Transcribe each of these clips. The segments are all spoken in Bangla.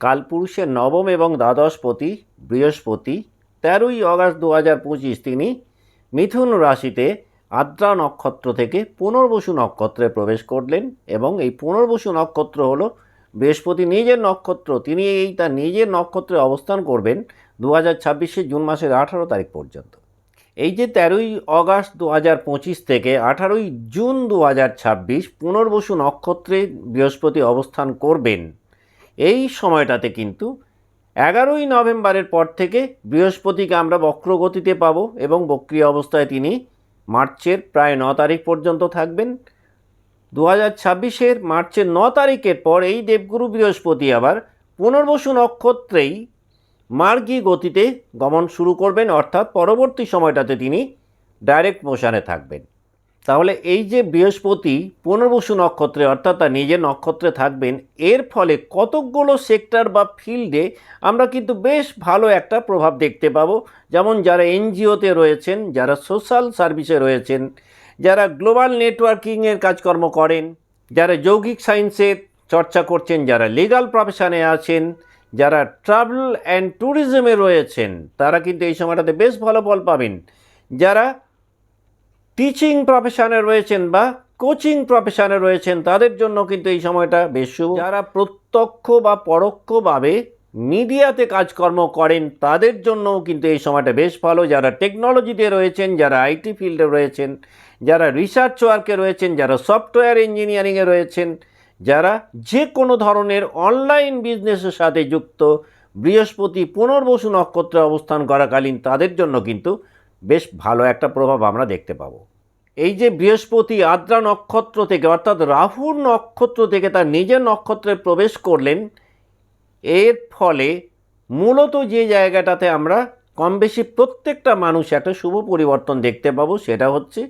কালপুরুষের নবম এবং দ্বাদশপতি বৃহস্পতি, তেরোই আগস্ট দু হাজার পঁচিশ তিনি মিথুন রাশিতে আদ্রা নক্ষত্র থেকে পুনর্বসু নক্ষত্রে প্রবেশ করলেন এবং এই পুনর্বসু নক্ষত্র হলো বৃহস্পতি নিজের নক্ষত্র। তিনি এই তার নিজের নক্ষত্রে অবস্থান করবেন দু হাজার ছাব্বিশে জুন মাসের আঠারো তারিখ পর্যন্ত। এই যে তেরোই অগাস্ট দু হাজার পঁচিশ থেকে আঠারোই জুন দু হাজার ছাব্বিশ পুনর্বসু নক্ষত্রে বৃহস্পতি অবস্থান করবেন। এই সময়টাতে কিন্তু এগারোই নভেম্বরের পর থেকে বৃহস্পতিকে আমরা বক্রগতিতে পাব এবং বক্রিয় অবস্থায় তিনি মার্চের প্রায় ন তারিখ পর্যন্ত থাকবেন। দু হাজার ছাব্বিশের মার্চের ন তারিখের পর এই দেবগুরু বৃহস্পতি আবার পুনর্বসু নক্ষত্রেই মার্গী গতিতে গমন শুরু করবেন, অর্থাৎ পরবর্তী সময়টাতে তিনি ডাইরেক্ট মোশানে থাকবেন। তাহলে এই যে বৃহস্পতি পুনর্বসু নক্ষত্রে, অর্থাৎ তার নিজের নক্ষত্রে থাকবেন, এর ফলে কতকগুলো সেক্টর বা ফিল্ডে আমরা কিন্তু বেশ ভালো একটা প্রভাব দেখতে পাবো। যেমন যারা এনজিওতে রয়েছেন, যারা সোশ্যাল সার্ভিসে রয়েছেন, যারা গ্লোবাল নেটওয়ার্কিংয়ের কাজকর্ম করেন, যারা যৌগিক সায়েন্সের চর্চা করছেন, যারা লিগাল প্রফেশনে আছেন, যারা ট্রাভেল অ্যান্ড ট্যুরিজমে রয়েছেন, তারা কিন্তু এই সময়টাতে বেশ ভালো ফল পাবেন। যারা টিচিং প্রফেশনে রয়েছেন বা কোচিং প্রফেশনে রয়েছেন, তাদের জন্য কিন্তু এই সময়টা বেশ শুভ। যারা প্রত্যক্ষ বা পরোক্ষভাবে মিডিয়াতে কাজকর্ম করেন, তাদের জন্যও কিন্তু এই সময়টা বেশ ভালো। যারা টেকনোলজিতে রয়েছেন, যারা আইটি ফিল্ডে রয়েছেন, যারা রিসার্চ ওয়ার্কে রয়েছেন, যারা সফটওয়্যার ইঞ্জিনিয়ারিংয়ে রয়েছেন, যারা যে কোনো ধরনের অনলাইন বিজনেসের সাথে যুক্ত, বৃহস্পতি পুনর্বসু নক্ষত্রে অবস্থান করাকালীন, তাদের জন্য কিন্তু বেশ ভালো একটা প্রভাব আমরা দেখতে পাবো। এই যে বৃহস্পতি আদ্রা নক্ষত্র থেকে, অর্থাৎ রাহুর নক্ষত্র থেকে তার নিজের নক্ষত্রে প্রবেশ করলেন, এর ফলে মূলত যে জায়গাটাতে আমরা কম বেশি প্রত্যেকটা মানুষ একটা শুভ পরিবর্তন দেখতে পাবো, সেটা হচ্ছে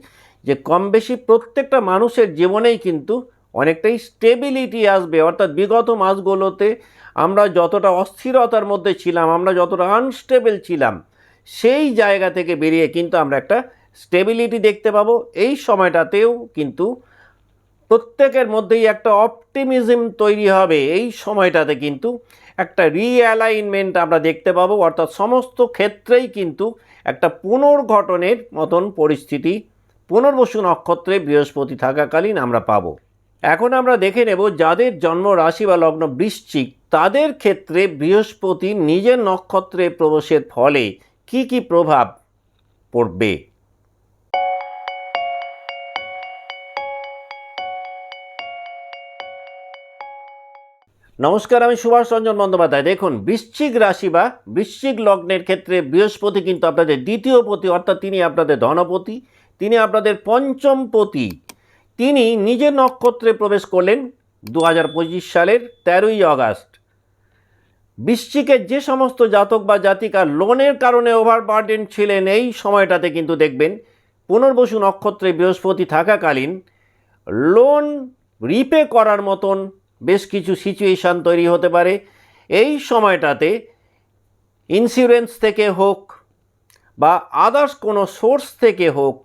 যে কম বেশি প্রত্যেকটা মানুষের জীবনেই কিন্তু অনেকটাই স্টেবিলিটি আসবে। অর্থাৎ বিগত মাসগুলোতে আমরা যতটা অস্থিরতার মধ্যে ছিলাম, আমরা যতটা আনস্টেবল ছিলাম সেই জায়গা থেকে বেরিয়ে কিন্তু আমরা একটা স্টেবিলিটি দেখতে পাবো। এই সময়টাতেও কিন্তু প্রত্যেকের মধ্যেই একটা অপটিমিজম তৈরি হবে। এই সময়টাতে কিন্তু একটা রিঅ্যালাইনমেন্ট আমরা দেখতে পাবো। অর্থাৎ সমস্ত ক্ষেত্রেই কিন্তু একটা পুনর্গঠনের মতন পরিস্থিতি, পুনর্বসু নক্ষত্রে বৃহস্পতি থাকাকালীন আমরা পাবো। এখন আমরা দেখে নেব যাদের জন্ম রাশি বা লগ্ন বৃশ্চিক, তাদের ক্ষেত্রে বৃহস্পতি নিজের নক্ষত্রে প্রবেশের ফলে কি কি প্রভাব পড়বে? নমস্কার, আমি সুভাষ রঞ্জন বন্দ্যোপাধ্যায়। দেখুন, বৃশ্চিক রাশি বা বৃশ্চিক লগ্নের ক্ষেত্রে বৃহস্পতি কিন্তু আপনাদের দ্বিতীয় পতি, অর্থাৎ তিনি আপনাদের ধনপতি, তিনি আপনাদের পঞ্চম পতি। তিনি নিজের নক্ষত্রে প্রবেশ করলেন দু হাজার পঁচিশ সালের তেরোই আগস্ট। বৃশ্চিকের যে সমস্ত জাতক বা জাতিকা লোনের কারণে ওভারবার্ডেন ছিলেন, এই সময়টাতে কিন্তু দেখবেন পুনর্বসু নক্ষত্রে বৃহস্পতি থাকাকালীন লোন রিপে করার মতন বেশ কিছু সিচুয়েশান তৈরি হতে পারে। এই সময়টাতে ইন্স্যুরেন্স থেকে হোক বা আদার্স কোনো সোর্স থেকে হোক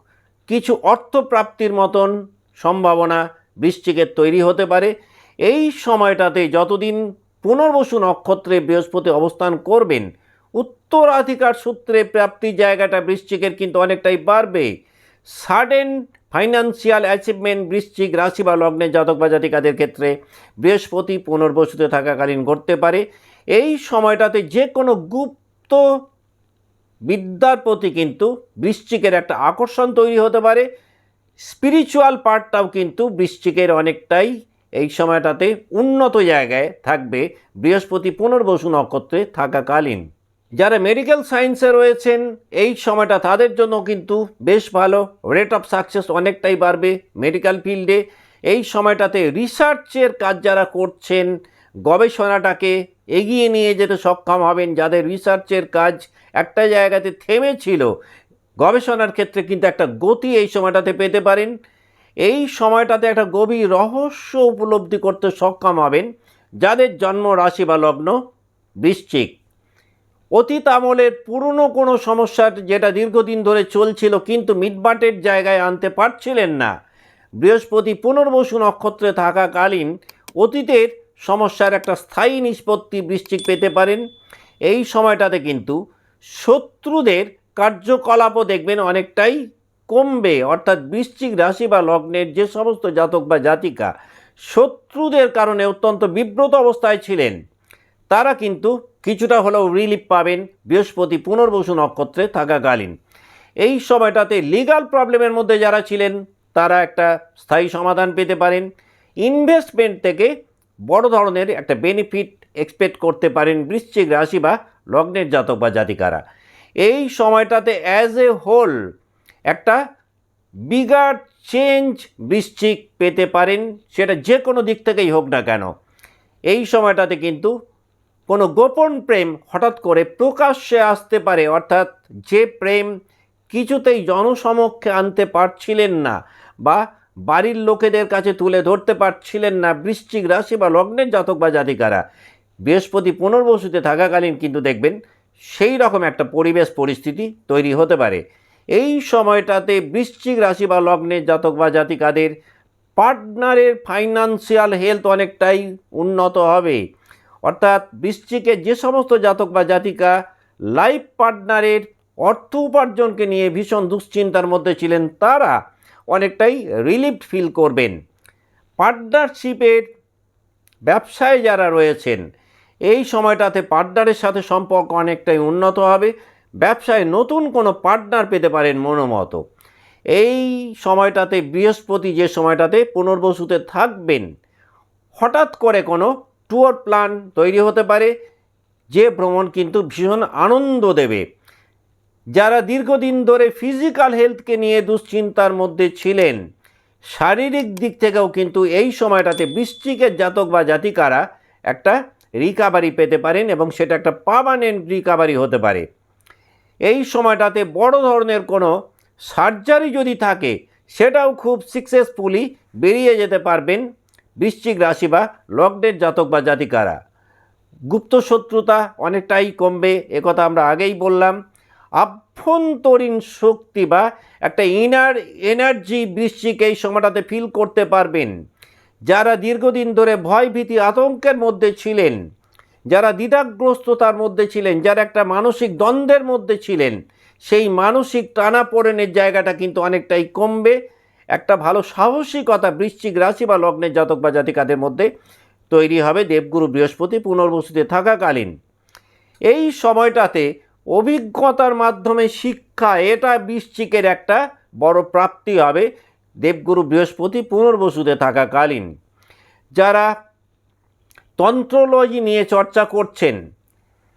কিছু অর্থ প্রাপ্তির মতন সম্ভাবনা বৃশ্চিকের তৈরি হতে পারে। এই সময়টাতে যতদিন পুনর্বসু নক্ষত্রে বৃহস্পতি অবস্থান করবেন। উত্তরাধিকার সূত্রে প্রাপ্তি জায়গাটা বৃশ্চিকের কিন্তু অনেকটাই বাড়বে। সাডেন ফাইন্যান্সিয়াল অ্যাচিভমেন্ট বৃশ্চিক রাশি বা লগ্নে জাতক বা জাতিকাদের ক্ষেত্রে বৃহস্পতি পুনর্বসুতে থাকাকালীন ঘটতে পারে। এই সময়টাতে যে কোনো গুপ্ত বিদ্যার প্রতি কিন্তু বৃশ্চিকের একটা আকর্ষণ তৈরি হতে পারে। স্পিরিচুয়াল পার্টটাও কিন্তু বৃশ্চিকের অনেকটাই এই সময়টাতে উন্নত জায়গায় থাকবে বৃহস্পতি পুনর্বসু নক্ষত্রে থাকাকালীন। যারা মেডিকেল সায়েন্সে রয়েছেন, এই সময়টা তাদের জন্য কিন্তু বেশ ভালো। রেট অফ সাকসেস অনেকটাই বাড়বে মেডিকেল ফিল্ডে এই সময়টাতে রিসার্চের কাজ যারা করছেন, গবেষণাটাকে এগিয়ে নিয়ে যেতে সক্ষম হবেন। যাদের রিসার্চের কাজ একটা জায়গাতে থেমেছিল, গবেষণার ক্ষেত্রে কিন্তু একটা গতি এই সময়টাতে পেতে পারেন। এই সময়টাতে একটা গভীর রহস্য উপলব্ধি করতে সক্ষম হবেন যাদের জন্ম রাশি বা লগ্ন বৃশ্চিক। অতীত আমলের পুরনো কোনো সমস্যা যেটা দীর্ঘদিন ধরে চলছিল কিন্তু মিটবাটের জায়গায় আনতে পারছিলেন না। বৃহস্পতি পুনর্বসু নক্ষত্রে থাকাকালীন অতীতের সমস্যার একটা স্থায়ী নিষ্পত্তি বৃশ্চিক পেতে পারেন। এই সময়টাতে কিন্তু শত্রুদের কার্যকলাপও দেখবেন অনেকটাই কমবে, অর্থাৎ বৃশ্চিক রাশি বা লগ্নের যে সমস্ত জাতক বা জাতিকা শত্রুদের কারণে অত্যন্ত বিব্রত অবস্থায় ছিলেন, তারা কিন্তু কিছুটা হলেও রিলিফ পাবেন বৃহস্পতি পুনর্বসু নক্ষত্রে থাকাকালীন। এই সময়টাতে লিগাল প্রবলেমের মধ্যে যারা ছিলেন, তারা একটা স্থায়ী সমাধান পেতে পারেন। ইনভেস্টমেন্ট থেকে বড় ধরনের একটা বেনিফিট এক্সপেক্ট করতে পারেন বৃশ্চিক রাশি বা লগ্নের জাতক বা জাতিকারা। এই সময়টাতে অ্যাজ এ হোল একটা বিগার চেঞ্জ বৃশ্চিক পেতে পারেন, সেটা যে কোনো দিক থেকেই হোক না কেন। এই সময়টাতে কিন্তু কোনো গোপন প্রেম হঠাৎ করে প্রকাশ্যে আসতে পারে, অর্থাৎ যে প্রেম কিছুতেই জনসমক্ষে আনতে পারছিলেন না বা বাড়ির লোকেদের কাছে তুলে ধরতে পারছিলেন না বৃশ্চিক রাশি বা লগ্নের জাতক বা জাতিকারা। বৃহস্পতি পুনর্বসুতে থাকাকালীন কিন্তু দেখবেন সেই রকম একটা পরিবেশ, পরিস্থিতি তৈরি হতে পারে। এই সময়টাতে বৃশ্চিক রাশি বা লগ্নের জাতক বা জাতিকাদের পার্টনারের ফাইনান্সিয়াল হেলথ অনেকটাই উন্নত হবে। অর্থাৎ বৃশ্চিকের যে সমস্ত জাতক বা জাতিকা লাইফ পার্টনারের অর্থ উপার্জনকে নিয়ে ভীষণ দুশ্চিন্তার মধ্যে ছিলেন, তারা অনেকটাই রিলিফ ফিল করবেন। পার্টনারশিপের ব্যবসায় যারা রয়েছেন, এই সময়টাতে পার্টনারের সাথে সম্পর্ক অনেকটাই উন্নত হবে। ব্যবসায় নতুন কোনো পার্টনার পেতে পারেন মনোমতো। এই সময়টাতে, বৃহস্পতি যে সময়টাতে পুনর্বসুতে থাকবেন, হঠাৎ করে কোনো ট্যুর প্ল্যান তৈরি হতে পারে, যে ভ্রমণ কিন্তু ভীষণ আনন্দ দেবে। যারা দীর্ঘদিন ধরে ফিজিক্যাল হেলথকে নিয়ে দুশ্চিন্তার মধ্যে ছিলেন, শারীরিক দিক থেকেও কিন্তু এই সময়টাতে বৃশ্চিকের জাতক বা জাতিকারা একটা রিকাভারি পেতে পারেন এবং সেটা একটা পার্মানেন্ট রিকাভারি হতে পারে। এই সময়টাতে বড় ধরনের কোনো সার্জারি যদি থাকে, সেটাও খুব সাকসেসফুলি বেরিয়ে যেতে পারবেন বৃশ্চিক রাশি বা লগ্নের জাতক বা জাতিকারা। গুপ্ত শত্রুতা অনেকটাই কমবে একথা আমরা আগেই বললাম। আভ্যন্তরীণ শক্তি বা একটা ইনার এনার্জি বৃশ্চিক এই সময়টাতে ফিল করতে পারবেন। যারা দীর্ঘদিন ধরে ভয় ভীতি আতঙ্কের মধ্যে ছিলেন যারা দ্বিধাগ্রস্ততার মধ্যে ছিলেন, যারা একটা মানসিক দ্বন্দ্বের মধ্যে ছিলেন, সেই মানসিক টানাপোড়েনের জায়গাটা কিন্তু অনেকটাই কমবে। একটা ভালো সাহসিকতা বৃশ্চিক রাশি বা লগ্নের জাতক বা জাতিকাদের মধ্যে তৈরি হবে। দেবগুরু বৃহস্পতি পুনর্বসুতে থাকাকালীন। এই সময়টাতে অভিজ্ঞতার মাধ্যমে শিক্ষা, এটা বৃশ্চিকের একটা বড় প্রাপ্তি হবে। দেবগুরু বৃহস্পতি পুনর্বসুতে থাকাকালীন। যারা তন্ত্রোলজি নিয়ে চর্চা করছেন।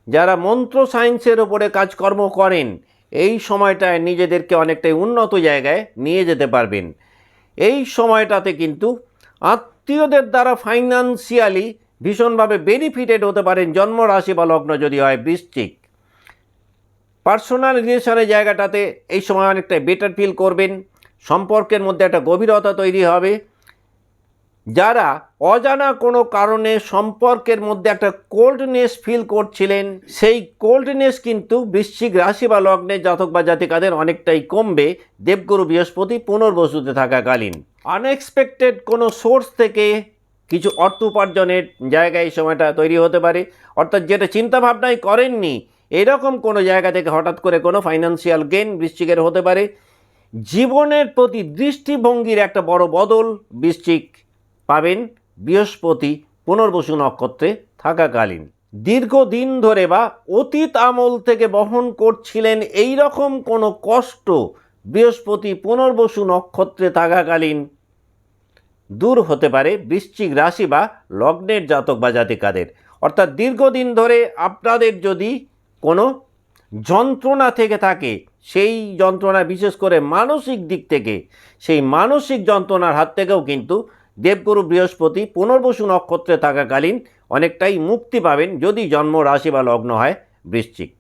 যারা মন্ত্র সায়েন্সের ওপরে কাজকর্ম করেন, এই সময়টায় নিজেদেরকে অনেকটাই উন্নত জায়গায় নিয়ে যেতে পারবেন। এই সময়টাতে কিন্তু আত্মীয়দের দ্বারা ফাইন্যান্সিয়ালি ভীষণভাবে বেনিফিটেড হতে পারেন জন্মরাশি বা লগ্ন যদি হয় বৃশ্চিক। পার্সোনাল রিলেশনের জায়গাটাতে এই সময় অনেকটা বেটার ফিল করবেন। সম্পর্কের মধ্যে একটা গভীরতা তৈরি হবে। যারা অজানা কোনো কারণে সম্পর্কের মধ্যে একটা কোল্ডনেস ফিল করছিলেন, সেই কোল্ডনেস কিন্তু বৃশ্চিক রাশি বা লগ্নে জাতক বা জাতিকাদের অনেকটাই কমবে। দেবগুরু বৃহস্পতি পুনর্বসুতে থাকাকালীন। আনএক্সপেক্টেড কোনো সোর্স থেকে কিছু অর্থ উপার্জনের জায়গা এই সময়টা তৈরি হতে পারে। অর্থাৎ যেটা চিন্তাভাবনাই করেননি, এরকম কোনো জায়গা থেকে হঠাৎ করে কোনো ফাইন্যান্সিয়াল গেন বৃশ্চিকের হতে পারে। জীবনের প্রতি দৃষ্টিভঙ্গির একটা বড় বদল বৃশ্চিক পাবেন বৃহস্পতি পুনর্বসু নক্ষত্রে থাকাকালীন। দীর্ঘদিন ধরে বা অতীত আমল থেকে বহন করছিলেন এই রকম কোনো কষ্ট বৃহস্পতি পুনর্বসু নক্ষত্রে থাকাকালীন দূর হতে পারে বৃশ্চিক রাশি বা লগ্নের জাতক বা জাতিকাদের। অর্থাৎ দীর্ঘদিন ধরে আপনাদের যদি কোনো যন্ত্রণা থেকে থাকে, সেই যন্ত্রণা বিশেষ করে মানসিক দিক থেকে, সেই মানসিক যন্ত্রণার হাত থেকেও কিন্তু দেবগুরু বৃহস্পতি পুনর্বসু নক্ষত্রে থাকাকালীন অনেকটাই মুক্তি পাবেন যদি জন্ম রাশি বা লগ্ন হয় বৃশ্চিক।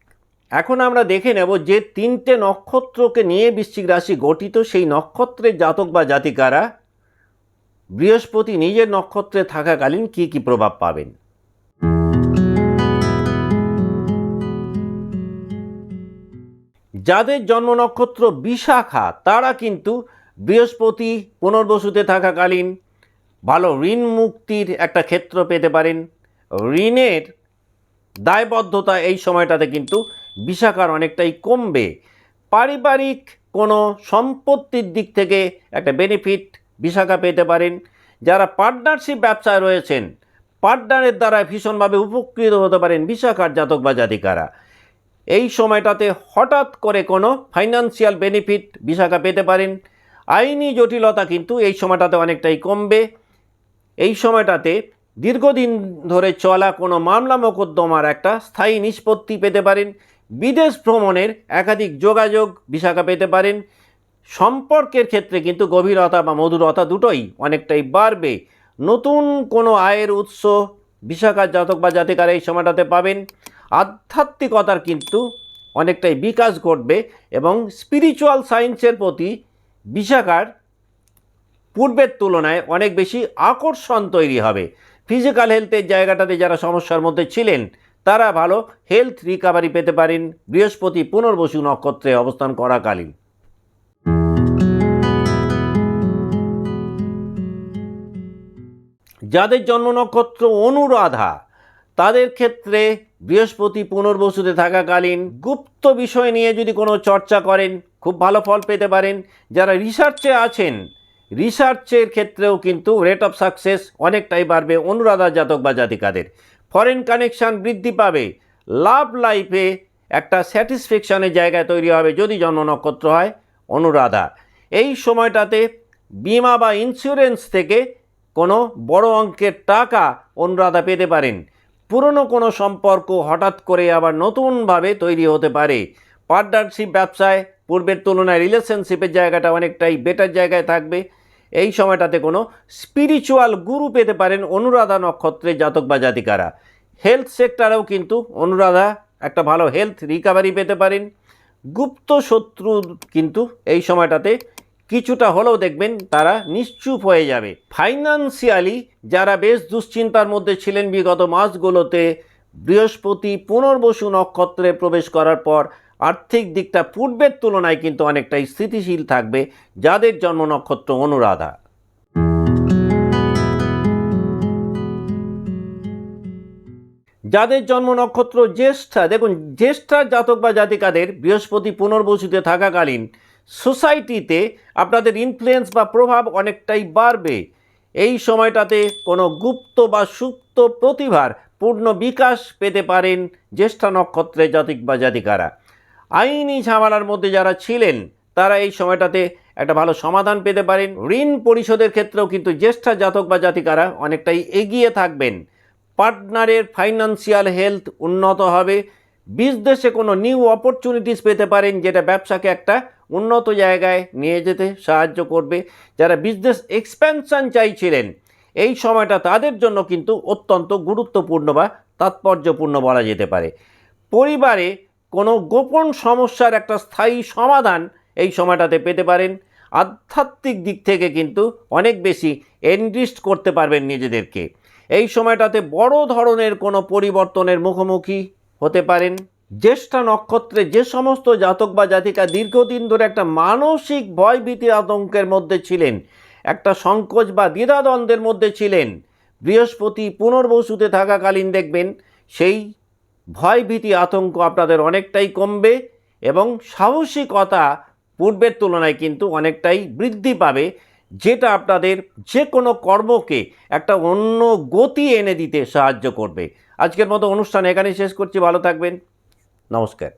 এখন আমরা দেখে নেব যে তিনটে নক্ষত্রকে নিয়ে বৃশ্চিক রাশি গঠিত সেই নক্ষত্রের জাতক বা জাতিকারা বৃহস্পতি নিজের নক্ষত্রে থাকাকালীন কি কি প্রভাব পাবেন। যাদের জন্ম নক্ষত্র বিশাখা তারা কিন্তু বৃহস্পতি পুনর্বসুতে থাকাকালীন ভালো ঋণ মুক্তির একটা ক্ষেত্র পেতে পারেন। ঋণের দায়বদ্ধতা এই সময়টাতে কিন্তু বিশাখার অনেকটাই কমবে। পারিবারিক কোনো সম্পত্তির দিক থেকে একটা বেনিফিট বিশাখা পেতে পারেন। যারা পার্টনারশিপ ব্যবসায় রয়েছেন পার্টনারের দ্বারা ভীষণভাবে উপকৃত হতে পারেন বিশাখার জাতক বা জাতিকারা। এই সময়টাতে হঠাৎ করে কোনো ফাইনান্সিয়াল বেনিফিট বিশাখা পেতে পারেন। আইনি জটিলতা কিন্তু এই সময়টাতে অনেকটাই কমবে। এই সময়টাতে দীর্ঘদিন ধরে চলা কোনো মামলা মোকদ্দমার একটা স্থায়ী নিষ্পত্তি পেতে পারেন, বিদেশ ভ্রমণের একাধিক যোগাযোগ বিশাখা পেতে পারেন। সম্পর্কের ক্ষেত্রে কিন্তু গভীরতা বা মধুরতা দুটোই অনেকটাই বাড়বে। নতুন কোনো আয়ের উৎস বিশাখার জাতক বা জাতিকারা এই সময়টাতে পাবেন। আধ্যাত্মিকতার কিন্তু অনেকটাই বিকাশ ঘটবে এবং স্পিরিচুয়াল সায়েন্সের প্রতি বিশাখার পূর্বের তুলনায় অনেক বেশি আকর্ষণ তৈরি হবে। ফিজিক্যাল হেলথের জায়গাটাতে যারা সমস্যার মধ্যে ছিলেন, তারা ভালো হেলথ রিকাভারি পেতে পারেন, বৃহস্পতি পুনর্বসু নক্ষত্রে অবস্থান করাকালীন। যাদের জন্ম নক্ষত্র অনুরাধা, তাদের ক্ষেত্রে বৃহস্পতি পুনর্বসুতে থাকাকালীন গুপ্ত বিষয় নিয়ে যদি কোনো চর্চা করেন, খুব ভালো ফল পেতে পারেন। যারা রিসার্চে আছেন রিসার্চের ক্ষেত্রেও কিন্তু রেট অফ সাকসেস অনেকটাই বাড়বে অনুরাধা জাতক বা জাতিকাদের। ফরেন কানেকশান বৃদ্ধি পাবে। লাভ লাইফে একটা স্যাটিসফ্যাকশনের জায়গায় তৈরি হবে যদি জন্ম নক্ষত্র হয় অনুরাধা। এই সময়টাতে বিমা বা ইন্স্যুরেন্স থেকে কোনো বড় অঙ্কের টাকা অনুরাধা পেতে পারেন। পুরনো কোনো সম্পর্ক হঠাৎ করে আবার নতুনভাবে তৈরি হতে পারে। পার্টনারশিপ ব্যবসায় পূর্বের তুলনায় রিলেশনশিপের জায়গাটা অনেকটাই বেটার জায়গায় থাকবে। এই সময়টাতে কোনো স্পিরিচুয়াল গুরু পেতে পারেন অনুরাধা নক্ষত্রের জাতক বা জাতিকারা। হেলথ সেক্টরেও কিন্তু অনুরাধা একটা ভালো হেলথ রিকাভারি পেতে পারেন। গুপ্ত শত্রু কিন্তু এই সময়টাতে কিছুটা হলেও দেখবেন তারা নিশ্চুপ হয়ে যাবে। ফাইন্যান্সিয়ালি যারা বেশ দুশ্চিন্তার মধ্যে ছিলেন বিগত মাসগুলোতে, বৃহস্পতি পুনর্বসু নক্ষত্রে প্রবেশ করার পর আর্থিক দিকটা পূর্বের তুলনায় কিন্তু অনেকটাই স্থিতিশীল থাকবে যাদের জন্ম নক্ষত্র অনুরাধা। যাদের জন্ম নক্ষত্র জ্যেষ্ঠা, দেখুন, জ্যেষ্ঠার জাতক বা জাতিকাদের বৃহস্পতি পুনর্বসুতে থাকাকালীন সোসাইটিতে আপনাদের ইনফ্লুয়েন্স বা প্রভাব অনেকটাই বাড়বে। এই সময়টাতে কোনো গুপ্ত বা সুপ্ত প্রতিভার পূর্ণ বিকাশ পেতে পারেন জ্যেষ্ঠা নক্ষত্রে জাতিক বা জাতিকারা। আইনি ঝামেলার মধ্যে যারা ছিলেন, তারা এই সময়টাতে একটা ভালো সমাধান পেতে পারেন। ঋণ পরিশোধের ক্ষেত্রেও কিন্তু জ্যেষ্ঠা জাতক বা জাতিকারা অনেকটাই এগিয়ে থাকবেন। পার্টনারের ফাইন্যান্সিয়াল হেলথ উন্নত হবে। বিজনেসে কোনো নিউ অপরচুনিটিস পেতে পারেন, যেটা ব্যবসাকে একটা উন্নত জায়গায় নিয়ে যেতে সাহায্য করবে। যারা বিজনেস এক্সপ্যানশন চাইছিলেন, এই সময়টা তাদের জন্য কিন্তু অত্যন্ত গুরুত্বপূর্ণ বা তাৎপর্যপূর্ণ বলা যেতে পারে। পরিবারে কোনো গোপন সমস্যার একটা স্থায়ী সমাধান এই সময়টাতে পেতে পারেন। আধ্যাত্মিক দিক থেকে কিন্তু অনেক বেশি এনরিস্ট করতে পারবেন নিজেদেরকে। এই সময়টাতে বড় ধরনের কোনো পরিবর্তনের মুখোমুখি হতে পারেন। জ্যেষ্ঠা নক্ষত্রে যে সমস্ত জাতক বা জাতিকা দীর্ঘদিন ধরে একটা মানসিক ভয়ভীতি আতঙ্কের মধ্যে ছিলেন, একটা সংকোচ বা দ্বিধাদ্বন্দ্বের মধ্যে ছিলেন, বৃহস্পতি পুনর্বসুতে থাকাকালীন দেখবেন সেই ভয়ভীতি আতঙ্ক আপনাদের অনেকটাই কমবে এবং সাহসিকতা পূর্বের তুলনায় কিন্তু অনেকটাই বৃদ্ধি পাবে, যেটা আপনাদের যে কোনো কর্মকে একটা অন্য গতি এনে দিতে সাহায্য করবে। আজকের মতো অনুষ্ঠান এখানেই শেষ করছি, ভালো থাকবেন। নমস্কার।